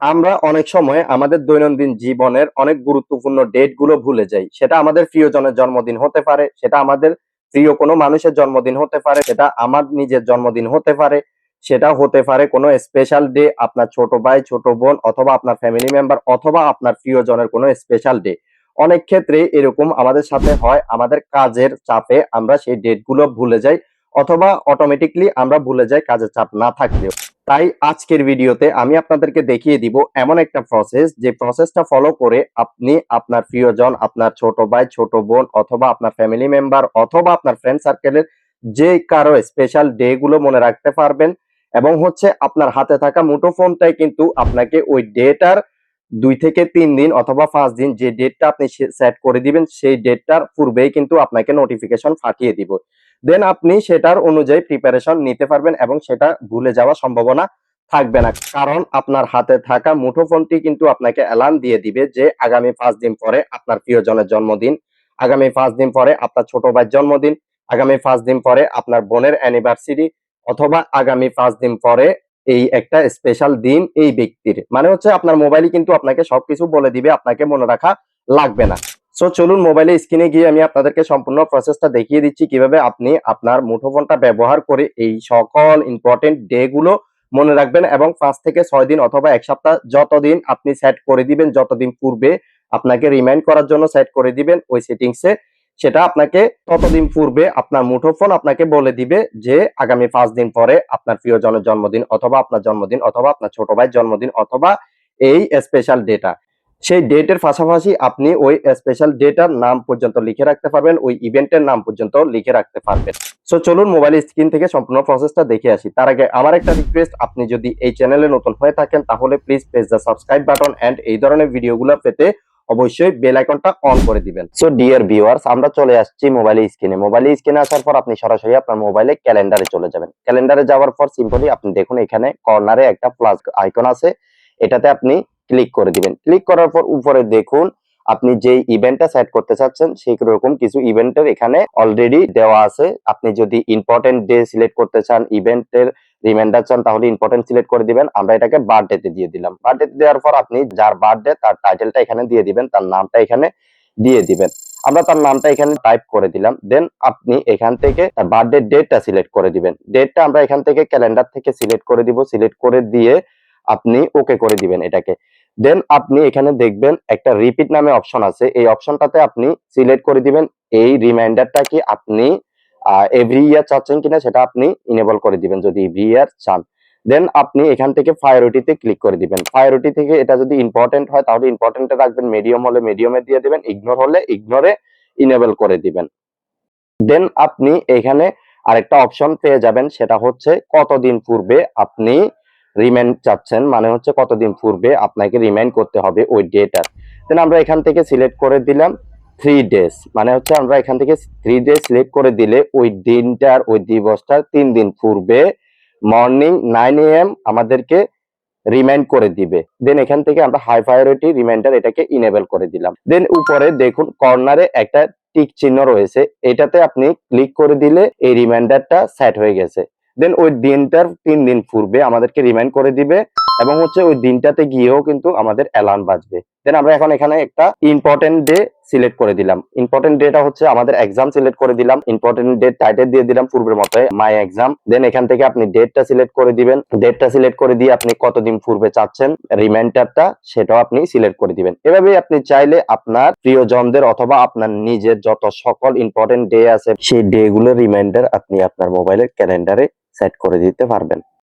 আমরা অনেক সময় আমাদের দৈনন্দিন জীবনের অনেক গুরুত্বপূর্ণ ডেটগুলো ভুলে যাই। সেটা আমাদের প্রিয়জনের জন্মদিন হতে পারে, সেটা আমাদের প্রিয় কোনো মানুষের জন্মদিন হতে পারে, সেটা আমার নিজের জন্মদিন হতে পারে, সেটা হতে পারে কোনো স্পেশাল ডে আপনার ছোট ভাই, ছোট বোন অথবা আপনার ফ্যামিলি মেম্বার অথবা আপনার প্রিয়জনের কোনো স্পেশাল ডে অনেক ক্ষেত্রে এরকম আমাদের সাথে হয়, আমাদের কাজের চাপে আমরা সেই ডেটগুলো ভুলে যাই অথবা অটোমেটিকলি আমরা ভুলে যাই কাজের চাপ না থাকলেও। তাই আজকের ভিডিওতে আমি আপনাদেরকে দেখিয়ে দিব এমন একটা প্রসেস যে প্রসেসটা ফলো করে আপনি আপনার প্রিয়জন, আপনার ছোট ভাই, ছোট বোন, অথবা আপনার ফ্যামিলি মেম্বার অথবা আপনার ফ্রেন্ড সার্কেলের যে কারও স্পেশাল ডে গুলো মনে রাখতে পারবেন। এবং হচ্ছে আপনার হাতে থাকা মুঠোফোনটাই কিন্তু আপনাকে ওই ডেটার দুই থেকে তিন দিন অথবা পাঁচ দিন যে ডেটটা আপনি সেট করে দিবেন, সেই ডেটটার পূর্বেই কিন্তু আপনাকে নোটিফিকেশন পাঠিয়ে দিব। দেন আপনি সেটার অনুযায়ী প্রিপারেশন নিতে পারবেন এবং সেটা ভুলে যাওয়ার সম্ভাবনা থাকবে না। কারণ আপনার হাতে থাকা মুঠোফোনটি কিন্তু আপনাকে অ্যালার্ম দিয়ে দিবে যে আগামী পাঁচ দিন পরে আপনার প্রিয়জনের জন্মদিন, আগামী পাঁচ দিন পরে আপনার ছোট ভাইয়ের জন্মদিন, আগামী পাঁচ দিন পরে আপনার বোনের অ্যানিভার্সারি অথবা আগামী পাঁচ দিন পরে এই একটা স্পেশাল দিন এই ব্যক্তির। মানে হচ্ছে আপনার মোবাইলে কিন্তু আপনাকে সবকিছু বলে দিবে, আপনাকে মনে রাখা লাগবে না। সো চলুন মোবাইলে স্ক্রিনে গিয়ে আমি আপনাদেরকে সম্পূর্ণ প্রসেসটা দেখিয়ে দিচ্ছি কীভাবে আপনি আপনার মুঠোফোনটা ব্যবহার করে এই সকল ইম্পর্টেন্ট ডে গুলো মনে রাখবেন এবং পাঁচ থেকে ছয় দিন অথবা এক সপ্তাহ যতদিন আপনি সেট করে দিবেন, যতদিন পূর্বে আপনাকে রিমাইন্ড করার জন্য সেট করে দিবেন, ওই সেটিংসে সেটা আপনাকে ততদিন পূর্বে আপনার মুঠোফোন আপনাকে বলে দিবে যে আগামী পাঁচ দিন পরে আপনার প্রিয়জনের জন্মদিন অথবা আপনার জন্মদিন অথবা আপনার ছোট ভাইয়ের জন্মদিন অথবা এই স্পেশাল ডেটা সেই ডেটের পাশাপাশি আপনি ওই স্পেশাল ডেটার নাম পর্যন্ত লিখে রাখতে পারবেন, ওই ইভেন্টের নাম পর্যন্ত লিখে রাখতে পারবেন। সো চলুন মোবাইল স্ক্রিন থেকে সম্পূর্ণ প্রসেসটা দেখে আসি। তার আগে আমার একটা রিকোয়েস্ট আপনি যদি এই চ্যানেলে নতুন হয়ে থাকেন, তাহলে please press the subscribe button and এই ধরনের ভিডিওগুলো পেতে অবশ্যই বেল আইকনটা অন করে দিবেন। সো ডিয়ার ভিউয়ার্স আমরা চলে আসছি মোবাইল স্ক্রিনে মোবাইল স্ক্রিনে আসার পর আপনি সরাসরি আপনার মোবাইলে ক্যালেন্ডারে চলে যাবেন। ক্যালেন্ডারে যাওয়ার পর সিম্পলি আপনি দেখুন, এখানে কর্নারে একটা প্লাস আইকন আছে। এটাতে আপনি ক্লিক করে দিবেন। ক্লিক করার পর উপরে দেখুন, আপনি যে ইভেন্টটা সেট করতে চাচ্ছেন, সেই রকম কিছু ইভেন্টের এখানে অলরেডি দেওয়া আছে। আপনি যদি ইম্পর্টেন্ট ডে সিলেক্ট করতে চান ইভেন্টের রিমাইন্ডার চান, তাহলে ইম্পর্টেন্ট সিলেক্ট করে দিবেন। আমরা এটাকে বার্থডেতে দিয়ে দিলাম। বার্থডেতে দেওয়ার পর আপনি যার বার্থডে তার টাইটেলটা এখানে দিয়ে দিবেন, তার নামটা এখানে দিয়ে দিবেন। আমরা তার নামটা এখানে টাইপ করে দিলাম। দেন আপনি এখান থেকে তার বার্থডে ডেটটা সিলেক্ট করে দিবেন। ডেটটা আমরা এখান থেকে ক্যালেন্ডার থেকে সিলেক্ট করে দিব। সিলেক্ট করে দিয়ে আপনি ওকে করে দিবেন এটাকে। দেন আপনি এখানে দেখবেন একটা রিপিট নামে অপশন আছে। এই অপশনটাতে আপনি সিলেক্ট করে দিবেন। এই রিমাইন্ডারটা কি আপনি এভরি ইয়ার চাচ্ছেন কিনা সেটা আপনি ইনেবল করে দিবেন যদি এভরি ইয়ার চান। দেন আপনি এখান থেকে প্রায়োরিটিতে ক্লিক করে দিবেন। প্রায়োরিটি থেকে এটা যদি ইম্পর্টেন্ট হয় তাহলে ইম্পর্টেন্টে রাখবেন। মিডিয়াম হলে মিডিয়ামে দিয়ে দিবেন। ইগনোর হলে ইগনোরে ইনেবল করে দিবেন। দেন আপনি এখানে আরেকটা অপশন পেয়ে যাবেন। সেটা হচ্ছে কতদিন পূর্বে আপনি রিমাইন্ড চাচ্ছেন মানে হচ্ছে কতদিন পূর্বে আপনাকে রিমাইন্ড করতে হবে ওই ডেটার দেন আমরা এখান থেকে সিলেক্ট করে দিলাম থ্রি ডেজ মানে হচ্ছে আমরা এখান থেকে থ্রি ডেজ সিলেক্ট করে দিলে ওই দিনটার ওই দিবসটার তিন দিন পূর্বে মর্নিং নাইন এ এম আমাদেরকে রিমাইন্ড করে দিবে। দেন এখান থেকে আমরা হাই প্রায়োরিটি রিমাইন্ডার এটাকে ইনেবল করে দিলাম। দেন উপরে দেখুন কর্নারে একটা টিক চিহ্ন রয়েছে। এটাতে আপনি ক্লিক করে দিলে এই রিমাইন্ডারটা সেট হয়ে গেছে। দেন ওই দিনটার তিন দিন পূর্বে আমাদেরকে রিমাইন্ড করে দিবে এবং হচ্ছে ওই দিনটাতে গিয়েও কিন্তু আমাদের অ্যালার্ম বাজবে। দেন আমরা এখন এখানে একটা ইম্পর্টেন্ট ডে সিলেক্ট করে দিলাম। ইম্পর্টেন্ট ডেটা হচ্ছে আমাদের এক্সাম সিলেক্ট করে দিলাম। ইম্পর্টেন্ট ডেট টাইটেল দিয়ে দিলাম পূর্বের মতো মাই এক্সাম দেন এখান থেকে আপনি ডেটটা সিলেক্ট করে দিবেন। ডেটটা সিলেক্ট করে দিয়ে আপনি কতদিন পূর্বে চাচ্ছেন রিমাইন্ডারটা সেটাও আপনি সিলেক্ট করে দিবেন। এভাবে আপনি চাইলে আপনার প্রিয়জনদের অথবা আপনার নিজের যত সকল ইম্পর্টেন্ট ডে আছে, সেই ডে গুলোর রিমাইন্ডার আপনি আপনার মোবাইলের ক্যালেন্ডারে সেট করে দিতে পারবেন।